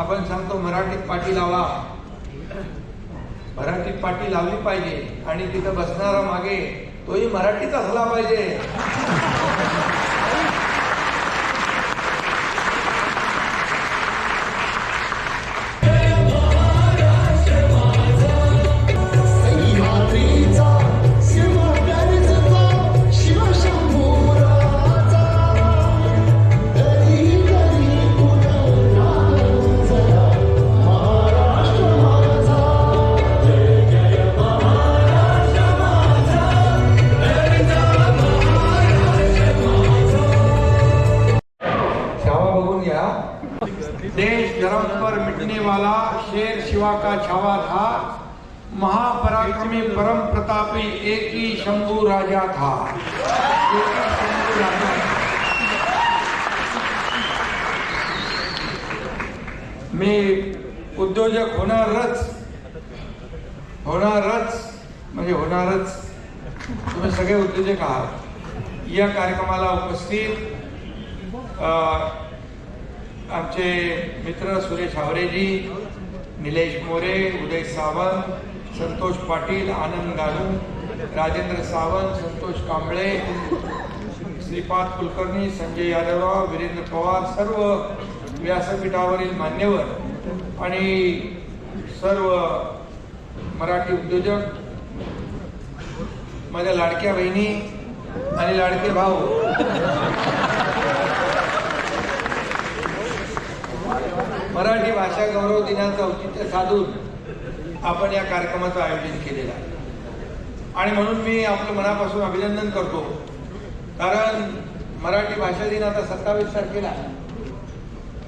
आपण सांगतो मराठीत पाठी लावा. मराठीत पाठी लावली पाहिजे आणि तिथं बसणारा मागे तोही मराठीत असला पाहिजे. शिवा का छावा था। महापराक्रमी परम प्रतापी एक ही शंभु राजा था। एक ही शंभु राजा मी उद्योजक होणारच होणारच म्हणजे होणारच तुम्ही सगळे उद्योजक आहात. या कार्यक्रमाला उपस्थित आमचे मित्र सुरेश हावरेजी निलेश मोरे उदय सावंत संतोष पाटील आनंद गारू राजेंद्र सावंत संतोष कांबळे श्रीपाद कुलकर्णी संजय यादवराव वीरेंद्र पवार सर्व व्यासपीठावरील मान्यवर आणि सर्व मराठी उद्योजक माझ्या लाडक्या बहिणी आणि लाडके भाऊ. मराठी भाषा गौरव दिनाचं औचित्य साधून आपण या कार्यक्रमाचं आयोजन केलेलं आहे. आणि म्हणून मी आपलं मनापासून अभिनंदन करतो. कारण मराठी भाषा दिन आता सत्तावीस तारखेला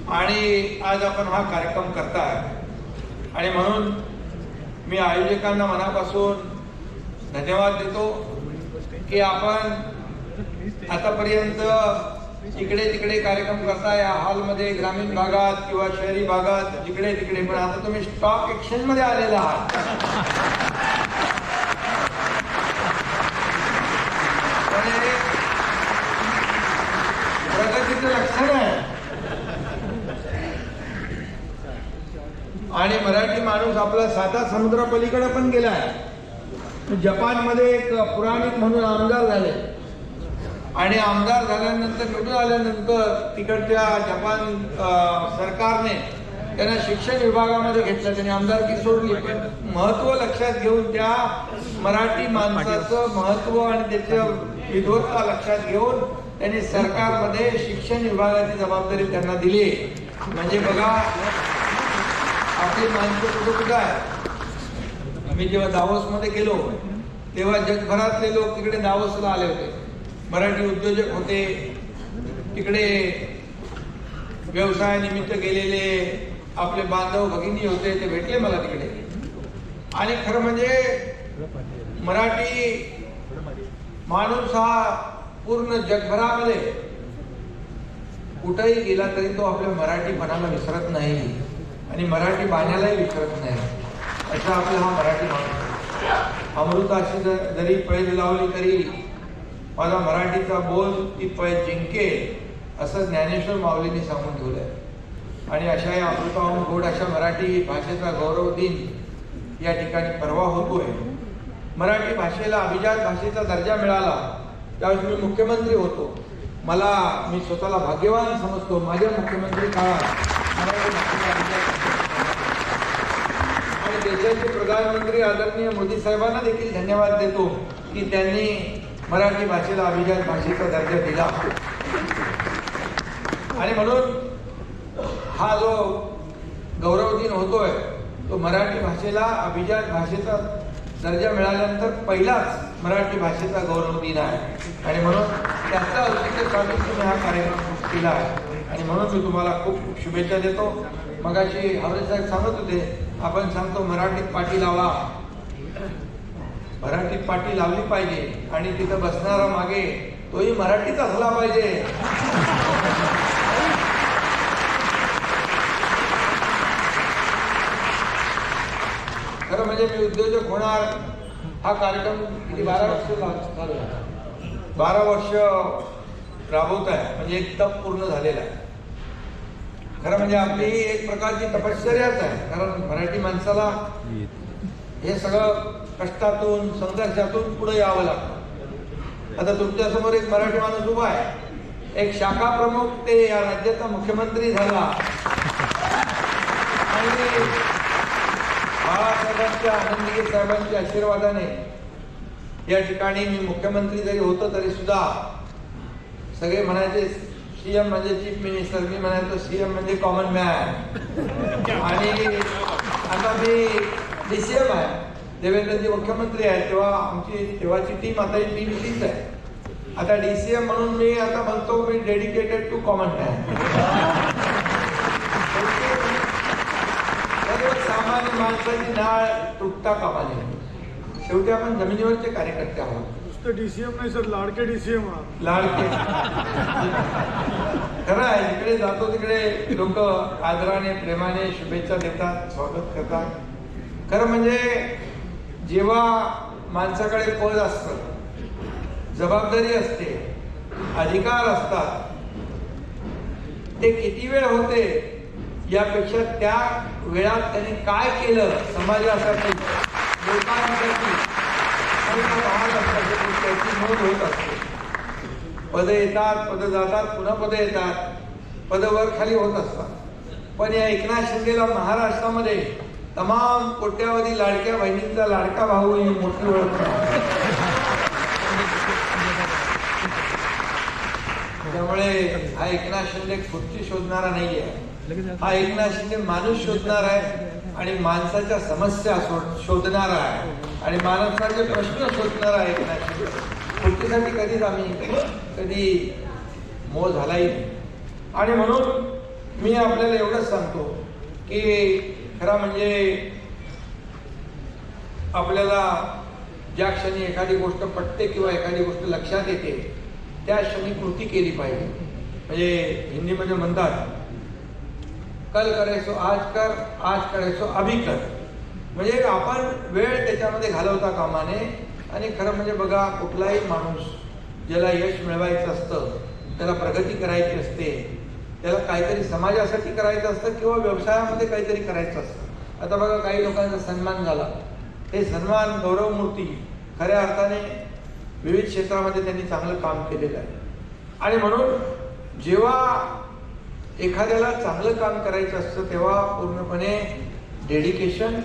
आणि आज आपण हा कार्यक्रम करताय. आणि म्हणून मी आयोजकांना मनापासून धन्यवाद देतो की आपण आतापर्यंत इकडे तिकडे कार्यक्रम करता या हॉलमध्ये ग्रामीण भागात किंवा शहरी भागात जिकडे तिकडे. पण आता तुम्ही स्टॉक एक्सचेंजमध्ये आलेला आहात. प्रगतीचं लक्षण आहे. आणि मराठी माणूस आपला साधा समुद्रापलीकडे पण गेलाय. जपानमध्ये एक पुराणिक म्हणून आमदार झाले. आणि आमदार झाल्यानंतर निवडून आल्यानंतर तिकडच्या जपान सरकारने त्यांना शिक्षण विभागामध्ये घेतलं त्यांनी आमदारकी सोडली. पण महत्त्व लक्षात घेऊन त्या मराठी माणसाचं महत्त्व आणि त्याचं विद्वत्ता लक्षात घेऊन त्यांनी सरकारमध्ये शिक्षण विभागाची जबाबदारी त्यांना दिली. म्हणजे बघा आपली माणसं कुठं कुठं आहे मी जेव्हा दावोसमध्ये गेलो तेव्हा जगभरातले लोक तिकडे दावोसला आले होते. मराठी उद्योजक होते. तिकडे व्यवसायानिमित्त गेलेले आपले बांधव भगिनी होते ते भेटले मला तिकडे. आणि खरं म्हणजे मराठी माणूस हा पूर्ण जगभरामध्ये कुठंही गेला तरी तो आपल्या मराठी मनाला विसरत नाही आणि मराठी बाण्यालाही विसरत नाही. असा आपला हा मराठी माणूस अमृताशी जरी पैज लावली तरी माझा मराठीचा बोल ती पै जिंकेल असं ज्ञानेश्वर माऊलींनी सांगून ठेवलंय. आणि अशा या अमृताहून गोड अशा मराठी भाषेचा गौरव दिन या ठिकाणी परवा होतोय. मराठी भाषेला अभिजात भाषेचा दर्जा मिळाला त्यावेळेस मी मुख्यमंत्री होतो. मला मी स्वतःला भाग्यवान समजतो. माझ्या मुख्यमंत्री काळात आणि देशाचे प्रधानमंत्री आदरणीय मोदी साहेबांना देखील धन्यवाद देतो की त्यांनी मराठी भाषेला अभिजात भाषेचा दर्जा दिला. आणि म्हणून हा जो गौरव दिन होतोय तो मराठी भाषेला अभिजात भाषेचा दर्जा मिळाल्यानंतर पहिलाच मराठी भाषेचा गौरव दिन आहे. आणि म्हणून त्याचा औचित्य साधून तुम्ही हा कार्यक्रम केला आहे. आणि म्हणून मी तुम्हाला खूप खूप शुभेच्छा देतो. मगाशी हवरे साहेब सांगत होते आपण सांगतो मराठीत पाठी लावा मराठी पाठी लावली पाहिजे आणि तिथं बसणारा मागे तोही मराठीच असला पाहिजे. खरं म्हणजे मी उद्योजक होणार. हा कार्यक्रम किती बारा वर्ष चालू आहे. बारा वर्ष राबवत आहे. म्हणजे एक तप पूर्ण झालेला आहे. खरं म्हणजे आपली एक प्रकारची तपश्चर्याच आहे. कारण मराठी माणसाला हे सगळं कष्टातून संघर्षातून पुढे यावं लागतं. आता तुमच्यासमोर एक मराठी माणूस उभा आहे. एक शाखा प्रमुख ते या राज्याचा मुख्यमंत्री झाला. आणि बाळासाहेबांच्या आनंदगीर साहेबांच्या आशीर्वादाने या ठिकाणी मी मुख्यमंत्री जरी होतो तरी सुद्धा सगळे म्हणायचे सीएम म्हणजे चीफ मिनिस्टर. मी म्हणायचो सीएम म्हणजे कॉमन मॅन. आणि आता मी डीसीएम आहे. देवेंद्रजी मुख्यमंत्री आहे तेव्हा आमची तेव्हाची टीम आता ही टीम तीच आहे. आता डीसीएम म्हणून मी आता म्हणतो मी डेडिकेटेड टू कॉमन मॅन सामान्य माणसाची नाळ तुटता कामा नये शेवटी आपण जमिनीवरचे कार्यकर्ते आहोत. नुसतं डीसीएम नाही सर लाडके डीसीएम आहात. लाडके. खरं आहे जिकडे जातो तिकडे लोक आदराने प्रेमाने शुभेच्छा देतात स्वागत करतात. खरं म्हणजे जेव्हा माणसाकडे पद असतं जबाबदारी असते अधिकार असतात ते किती वेळ होते यापेक्षा त्या वेळात त्यांनी काय केलं समाजासाठी लोकांसाठी त्याची नोंद होत असते. पद येतात पद जातात पुन्हा पद येतात पद वर खाली होत असतात. पण या एकनाथ शिंदेला महाराष्ट्रामध्ये तमाम कोट्यावधी लाडक्या बहिणींचा लाडका भाऊ ही मोठी ओळख त्यामुळे हा एकनाथ शिंदे खुर्ची शोधणारा नाहीये. हा एकनाथ शिंदे माणूस शोधणार आहे आणि माणसाच्या समस्या शोध- शोधणारा आहे. आणि माणसाचे प्रश्न शोधणारा आहे एकनाथ शिंदे. खुर्चीसाठी कधीच आम्ही कधी मोह झालाही नाही. आणि म्हणून मी आपल्याला एवढंच सांगतो की खरा म्हणजे आपल्याला ज्या क्षणी एखादी गोष्ट पटते किंवा एखादी गोष्ट लक्षात येते त्या क्षणी कृती केली पाहिजे. म्हणजे हिंदीमध्ये म्हणतात कल करायचो आज कर आज करायचो अभी कर. म्हणजे आपण वेळ त्याच्यामध्ये घालवता कामाने आणि खरं म्हणजे बघा कुठलाही माणूस ज्याला यश मिळवायचं असतं त्याला प्रगती करायची असते त्याला काहीतरी समाजासाठी करायचं असतं किंवा व्यवसायामध्ये काहीतरी करायचं असतं. आता बघा काही लोकांचा सन्मान झाला. हे सन्मान गौरवमूर्ती खऱ्या अर्थाने विविध क्षेत्रामध्ये त्यांनी चांगलं काम केलेलं आहे. आणि म्हणून जेव्हा एखाद्याला चांगलं काम करायचं असतं तेव्हा पूर्णपणे डेडिकेशन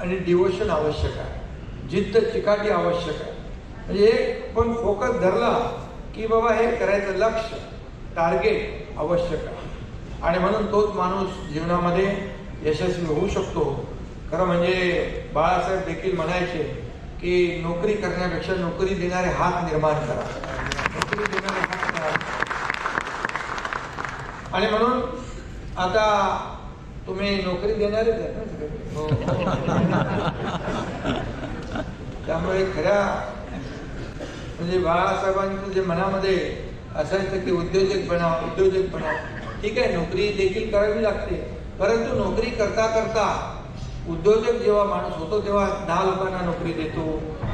आणि डिवोशन आवश्यक आहे. जिद्द चिकाटी आवश्यक आहे. म्हणजे एक पण फोकस धरला की बाबा हे करायचं लक्ष. टार्गेट आवश्यक आहे आणि म्हणून तोच माणूस जीवनामध्ये यशस्वी होऊ शकतो. खरं म्हणजे बाळासाहेब देखील म्हणायचे की नोकरी करण्यापेक्षा नोकरी देणारे हात निर्माण करा. नोकरी देणारे हात करा. आणि म्हणून आता तुम्ही नोकरी देणारेच आहेत ना हो. त्यामुळे खऱ्या म्हणजे बाळासाहेबांचं जे मनामध्ये असायचं की उद्योजक बना उद्योजक बना ठीक आहे नोकरी देखील करावी लागते. परंतु नोकरी करता करता उद्योजक जेव्हा माणूस होतो तेव्हा दहा लोकांना नोकरी देतो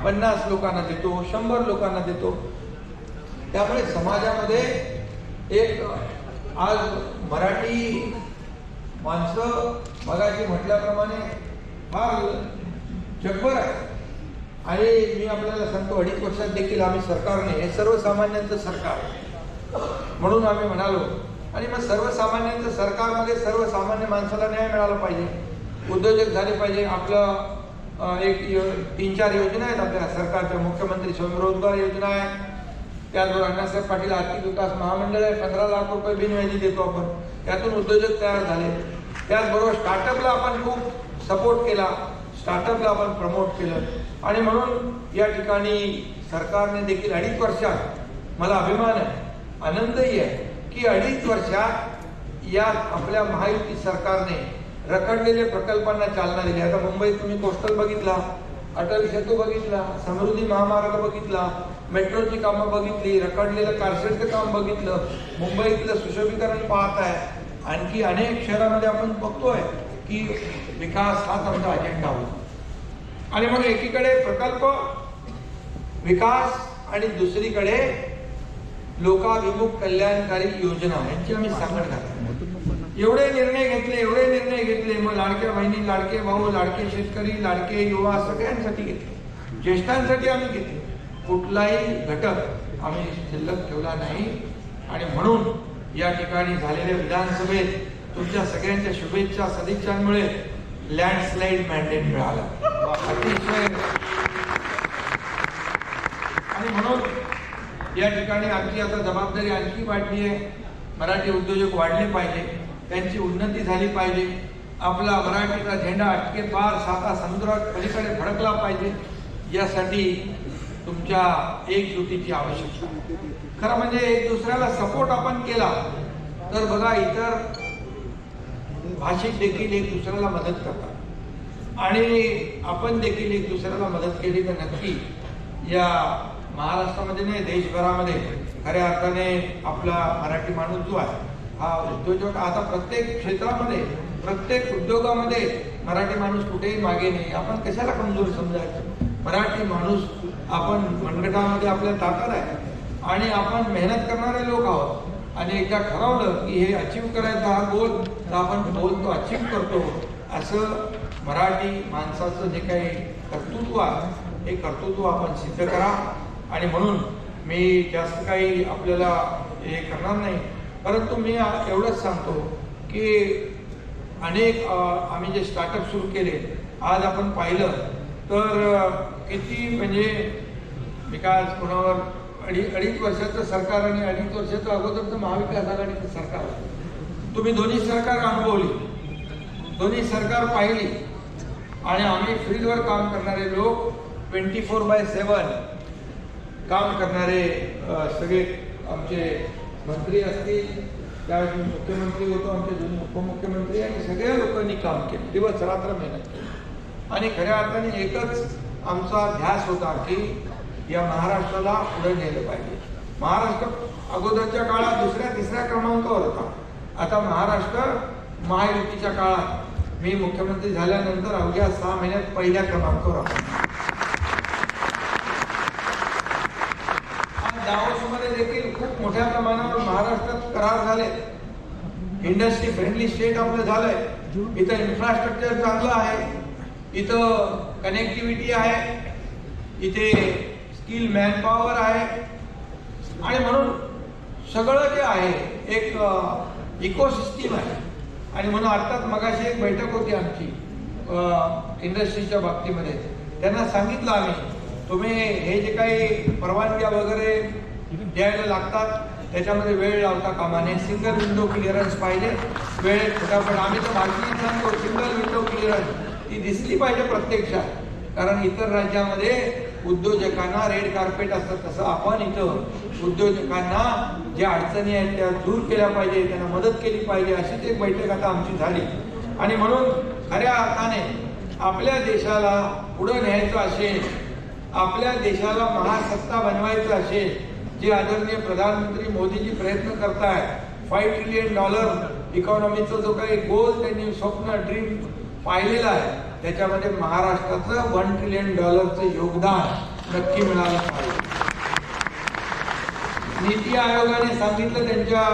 पन्नास लोकांना देतो शंभर लोकांना देतो. त्यामुळे समाजामध्ये एक आज मराठी माणसं मगाशी म्हटल्याप्रमाणे फार जगभर आहे. आणि मी आपल्याला सांगतो अडीच वर्षात देखील आम्ही सरकारने हे सर्वसामान्यांचं सरकार आहे. म्हणून आम्ही म्हणालो आणि मग सर्वसामान्यांचं सरकारमध्ये सर्वसामान्य माणसाला न्याय मिळाला पाहिजे. उद्योजक झाले पाहिजे. आपलं एक यो- तीन चार योजना आहेत आपल्या सरकारच्या. मुख्यमंत्री स्वयंरोजगार योजना आहे. त्याचबरोबर अण्णासाहेब पाटील आर्थिक विकास महामंडळ आहे. पंधरा लाख रुपये बिनव्याजी देतो आपण. त्यातून उद्योजक तयार झाले. त्याचबरोबर स्टार्टअपला आपण खूप सपोर्ट केला. स्टार्टअपला आपण प्रमोट केलं. आणि म्हणून या ठिकाणी सरकारने देखील अडीच वर्षात मला अभिमान आहे आनंदही आहे की अडीच वर्षात या आपल्या महायुती सरकारने रखडलेल्या प्रकल्पांना चालना दिली. आता मुंबईत तुम्ही कोस्टल बघितला अटल सेतू बघितला समृद्धी महामार्ग बघितला मेट्रोची कामं बघितली रखडलेलं कारशेडचं काम बघितलं मुंबईतलं सुशोभीकरण पाहत आहे. आणखी अनेक शहरामध्ये आपण बघतोय की विकास हाच आमचा अजेंडा होता. आणि मग एकीकडे प्रकल्प विकास आणि दुसरीकडे लोकाभिमुख कल्याणकारी योजना यांची आम्ही सांगड घातली एवढे निर्णय घेतले एवढे निर्णय घेतले मग लाडक्या बहिणी लाडके भाऊ लाडके शेतकरी लाडके युवा सगळ्यांसाठी घेतले. ज्येष्ठांसाठी आम्ही घेतले. कुठलाही घटक आम्ही शिल्लक ठेवला नाही. आणि म्हणून या ठिकाणी झालेल्या विधानसभेत तुमच्या सगळ्यांच्या शुभेच्छा सदिच्छांमुळे लँडस्लाईड मॅन्डेट मिळाला. अतिशय. आणि म्हणून या ठिकाणी आमची आता जबाबदारी आणखी वाढली आहे. मराठी उद्योजक वाढले पाहिजे. त्यांची उन्नती झाली पाहिजे. आपला मराठीचा झेंडा अटके पार साता समुद्रात पलीकडे फडकला पाहिजे. यासाठी तुमच्या एकजुटीची आवश्यकता खरं म्हणजे एक दुसऱ्याला सपोर्ट आपण केला तर बघा इतर भाषिक देखील एक दुसऱ्याला मदत करतात. आणि आपण देखील एक दुसऱ्याला मदत केली तर नक्की या महाराष्ट्रामध्ये नाही देशभरामध्ये. खऱ्या अर्थाने आपला मराठी माणूस जो आहे हा उद्योजक आता प्रत्येक क्षेत्रामध्ये प्रत्येक उद्योगामध्ये मराठी माणूस कुठेही मागे नाही. आपण कशाला कमजोर समजायचं? मराठी माणूस आपण मनगटामध्ये आपल्या ताकद आहे. आणि आपण मेहनत करणारे लोक आहोत. आणि एकदा ठरवलं की हे अचीव करायचा हा गोल तर आपण गोल तो अचीव करतो. असं मराठी माणसाचं जे काही कर्तृत्व आहे हे कर्तृत्व आपण सिद्ध करा. आणि म्हणून मी जास्त काही आपल्याला हे करणार नाही. परंतु मी एवढंच सांगतो की अनेक आम्ही जे स्टार्टअप सुरू केले आज आपण पाहिलं तर किती म्हणजे विकास कोणावर अडी अडीच वर्षाचं सरकार आणि अडीच वर्षाचं अगोदरचं महाविकास आघाडीचं सरकार. तुम्ही दोन्ही सरकार अनुभवली. दोन्ही सरकार पाहिली. आणि आम्ही फील्डवर काम करणारे लोक ट्वेंटी फोर बाय सेवन काम करणारे सगळे आमचे मंत्री असतील त्यावेळेस मी मुख्यमंत्री होतो आमचे दोन उपमुख्यमंत्री आणि सगळ्या लोकांनी काम केलं. दिवस रात्र मेहनत केली. आणि खऱ्या अर्थाने एकच आमचा ध्यास होता की या महाराष्ट्राला पुढे नेलं पाहिजे. महाराष्ट्र अगोदरच्या काळात दुसऱ्या तिसऱ्या क्रमांकावर होता. आता महाराष्ट्र महायुतीच्या काळात. मी मुख्यमंत्री झाल्यानंतर अवघ्या सहा महिन्यात पहिल्या क्रमांकावर आहोत आज दावोसमध्ये देखील खूप मोठ्या प्रमाणावर महाराष्ट्रात करार झाले. इंडस्ट्री फ्रेंडली स्टेट आपलं झालंय. इथं इन्फ्रास्ट्रक्चर चांगलं आहे. इथं कनेक्टिव्हिटी आहे. इथे स्किल मॅनपॉवर आहे. आणि म्हणून सगळं जे आहे एक इकोसिस्टीम आहे. आणि म्हणून आत्ताच मगाशी एक बैठक होती आमची इंडस्ट्रीच्या बाबतीमध्ये. त्यांना सांगितलं आम्ही तुम्ही हे जे काही परवानग्या वगैरे द्यायला लागतात. त्याच्यामध्ये वेळ लावता कामा नये. सिंगल विंडो क्लिअरन्स पाहिजे. वेळ फटाफट. आम्ही तर भारतीय सांगतो सिंगल विंडो क्लिअरन्स ती दिसली पाहिजे प्रत्यक्षात. कारण इतर राज्यामध्ये उद्योजकांना रेड कार्पेट असतं. तसं आपण इथं उद्योजकांना ज्या अडचणी आहेत त्या दूर केल्या पाहिजे त्यांना मदत केली पाहिजे. अशीच एक बैठक आता आमची झाली. आणि म्हणून खऱ्या अर्थाने आपल्या देशाला पुढं न्यायचं असेल आपल्या देशाला महासत्ता बनवायचं असेल जे आदरणीय प्रधानमंत्री मोदीजी प्रयत्न करतायत फाईव्ह ट्रिलियन डॉलर इकॉनॉमीचं जो काही गोल त्यांनी स्वप्न ड्रीम पाहिलेलं आहे. त्याच्यामध्ये महाराष्ट्राचं वन ट्रिलियन डॉलरचं योगदान नक्की मिळालं पाहिजे. नीती आयोगाने सांगितलं त्यांच्या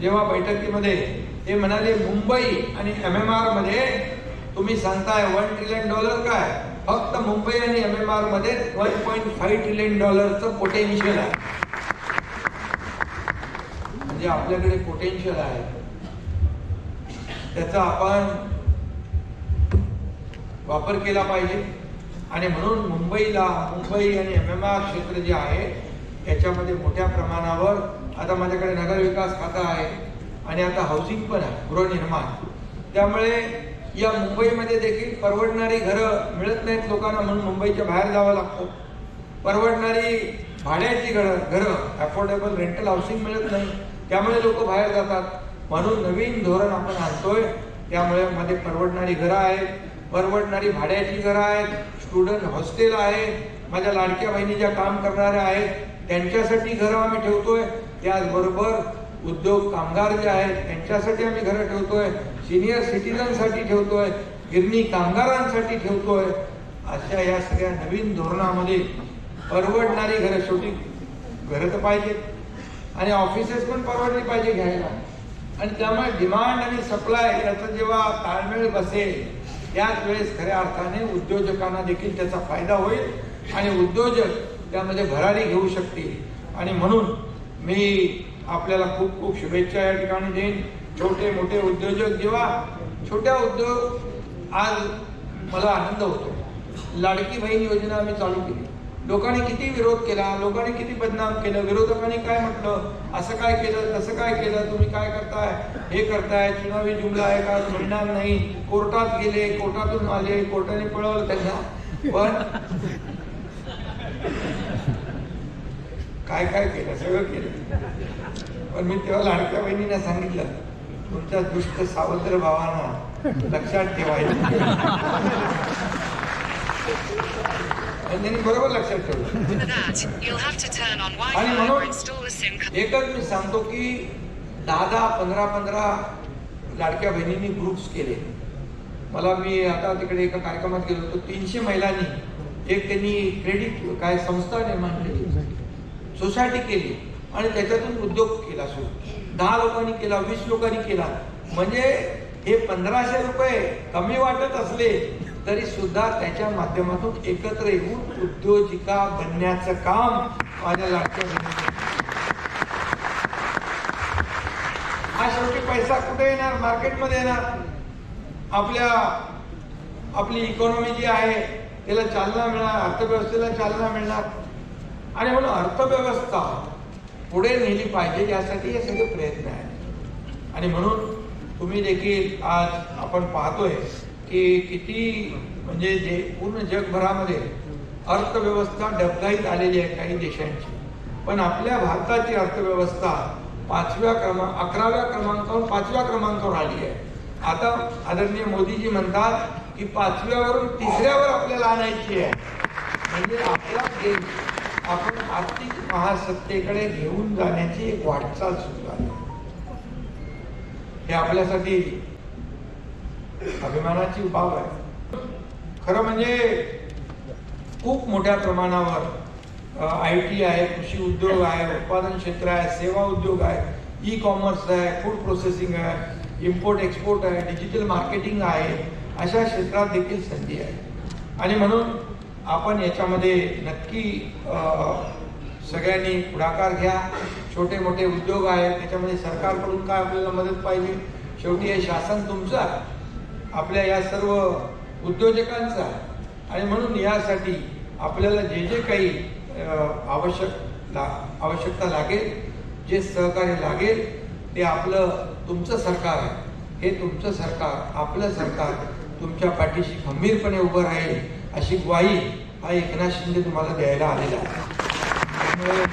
जेव्हा बैठकीमध्ये ते म्हणाले मुंबई आणि एम एम आरमध्ये तुम्ही सांगताय वन ट्रिलियन डॉलर काय? फक्त मुंबई आणि एम एम आरमध्ये वन पॉईंट फाईव्ह ट्रिलियन डॉलरचं पोटेन्शियल आहे. जे आपल्याकडे पोटेन्शियल आहे. त्याचा आपण वापर केला पाहिजे. आणि म्हणून मुंबईला मुंबई आणि एम एम आर क्षेत्र जे आहे याच्यामध्ये मोठ्या प्रमाणावर आता माझ्याकडे नगरविकास खातं आहे आणि आता हाऊसिंग पण आहे गृहनिर्माण. त्यामुळे या मुंबईमध्ये देखील परवडणारी घरं मिळत नाहीत लोकांना म्हणून मुंबईच्या बाहेर जावं लागतं. परवडणारी भाड्याची घरं घरं. अफोर्डेबल रेंटल हाऊसिंग मिळत नाही. त्यामुळे लोक बाहेर जातात. म्हणून नवीन धोरण आपण आणतोय. त्यामुळे मध्ये परवडणारी घरं आहेत. परवडणारी भाड्याची घरं आहेत. स्टुडंट हॉस्टेल आहे माझ्या लाडक्या बहिणी ज्या काम करणाऱ्या आहेत त्यांच्यासाठी घरं आम्ही ठेवतोय. त्याचबरोबर उद्योग कामगार जे आहेत त्यांच्यासाठी आम्ही घरं ठेवतोय. सिनियर सिटीजनसाठी ठेवतोय. गिरणी कामगारांसाठी ठेवतोय. अशा या सगळ्या नवीन धोरणामध्ये परवडणारी घरं शेवटी घरं तर पाहिजेत आणि ऑफिसेस पण परवडली पाहिजे घ्यायला. आणि त्यामुळे डिमांड आणि सप्लाय याचा जेव्हा ताळमेळ बसेल त्याच वेळेस खऱ्या अर्थाने उद्योजकांना देखील त्याचा फायदा होईल आणि उद्योजक त्यामध्ये भरारी घेऊ शकतील. आणि म्हणून मी आपल्याला खूप खूप शुभेच्छा या ठिकाणी देईन. छोटे मोठे उद्योजक जेव्हा छोट्या उद्योग आज मला आनंद होतो. लाडकी बहीण योजना आम्ही चालू केली. लोकांनी किती विरोध केला लोकांनी किती बदनाम केलं विरोधकांनी काय म्हटलं असं काय केलं तसं काय केलं तुम्ही काय करताय? हे करताय चुनावी जुमला आहे का? मिळणार नाही. कोर्टात गेले कोर्टातून आले कोर्टाने पळवलं त्यांना. पण काय काय केलं? सगळं केलं. पण मी तेव्हा लाडक्या बहिणीने सांगितलं तुमच्या दुष्ट सावत्र भावांना लक्षात ठेवायचं आणि त्यांनी बरोबर लक्षात ठेवलं For that, you'll have to turn on आणि Wi-Fi or म्हणून install a SIM card. एकच मी सांगतो की दहा दहा पंधरा पंधरा लाडक्या बहिणींनी ग्रुप्स केले. मला मी आता तिकडे एका कार्यक्रमात गेलो होतो तीनशे महिलांनी एक त्यांनी क्रेडिट काय संस्था निर्माण केली. सोसायटी केली आणि त्याच्यातून उद्योग केला सुरू. दहा लोकांनी केला वीस लोकांनी केला. म्हणजे हे पंधराशे रुपये कमी वाटत असले तरी सुद्धा त्याच्या माध्यमातून एकत्र येऊन उद्योजिका बनण्याचं काम माझ्या लाडक्या हा शेवटी पैसा कुठे येणार? मार्केटमध्ये येणार? आपल्या आपली इकॉनॉमी जी आहे त्याला चालना मिळणार अर्थव्यवस्थेला चालना मिळणार. आणि म्हणून अर्थव्यवस्था पुढे नेली पाहिजे यासाठी हे सगळे प्रयत्न आहेत. आणि म्हणून तुम्ही देखील आज आपण पाहतोय की किती म्हणजे जे पूर्ण जगभरामध्ये अर्थव्यवस्था डबघाईत आलेली आहे काही देशांची. पण आपल्या भारताची अर्थव्यवस्था पाचव्या क्रमांक अकराव्या क्रमांकावर पाचव्या क्रमांकावर आली आहे. आता आदरणीय मोदीजी म्हणतात की पाचव्यावरून तिसऱ्यावर आपल्याला आणायची आहे. म्हणजे आपला देश आपण आर्थिक महासत्तेकडे घेऊन जाण्याची एक वाटचाल सुरू आहे. हे आपल्यासाठी अभिमानाची बाब आहे. खरं म्हणजे खूप मोठ्या प्रमाणावर आय टी आहे कृषी उद्योग आहे उत्पादन क्षेत्र आहे सेवा उद्योग आहे ई कॉमर्स आहे फूड प्रोसेसिंग आहे इम्पोर्ट एक्सपोर्ट आहे डिजिटल मार्केटिंग आहे अशा क्षेत्रात देखील संधी आहे. आणि म्हणून आपण याच्यामध्ये नक्की सगळ्यांनी पुढाकार घ्या. छोटे मोठे उद्योग आहेत त्याच्यामध्ये सरकारकडून काय आपल्याला मदत पाहिजे? शेवटी हे शासन तुमचं आहे. आपल्या या सर्व उद्योजकांचा आणि म्हणून यासाठी आपल्याला जे जे काही आवश्यक ला आवश्यकता लागेल जे सहकार्य लागेल ते आपलं तुमचं सरकार आहे. हे तुमचं सरकार आपलं सरकार तुमच्या पाठीशी खंबीरपणे उभं राहील अशी ग्वाही हा एकनाथ शिंदे तुम्हाला द्यायला आलेला आहे. त्यामुळे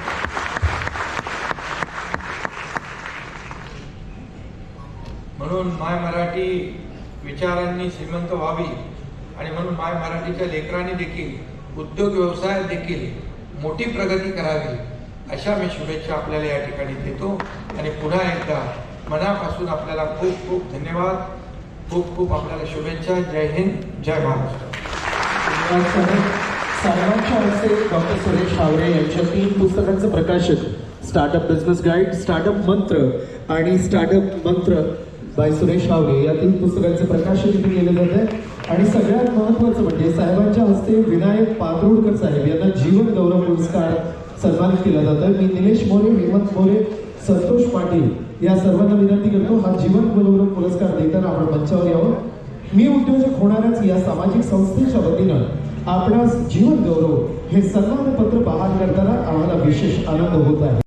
म्हणून माय मराठी विचारांनी श्रीमंत व्हावी. आणि म्हणून माय मराठीच्या लेकरांनी देखील उद्योग व्यवसायात देखील मोठी प्रगती करावी. अशा मी शुभेच्छा आपल्याला या ठिकाणी देतो. आणि पुन्हा एकदा मनापासून आपल्याला खूप खूप धन्यवाद. खूप खूप आपल्याला शुभेच्छा. जय हिंद. जय महाराष्ट्र. साहेबांच्या हस्ते डॉक्टर सुरेश हावरे यांच्या तीन पुस्तकांचं प्रकाशन. स्टार्टअप बिझनेस गाईड स्टार्टअप मंत्र आणि स्टार्टअप मंत्र बाय सुरेश आवरे या तीन पुस्तकांचं प्रकाशन इथे केलं जात आहे. आणि सगळ्यात महत्त्वाचं म्हणजे साहेबांच्या हस्ते विनायक पात्रोडकर साहेब यांना जीवन गौरव पुरस्कार सन्मानित केला जातोय मी निलेश मोरे हेमंत मोरे संतोष पाटील या सर्वांना विनंती करतो हा जीवन गौरव पुरस्कार देताना आपण मंचावर यावं. मी उद्योजक होणाऱ्याच या सामाजिक संस्थेच्या वतीनं आपणास जीवन गौरव हे सन्मानपत्र बहाल करताना आम्हाला विशेष आनंद होत आहे.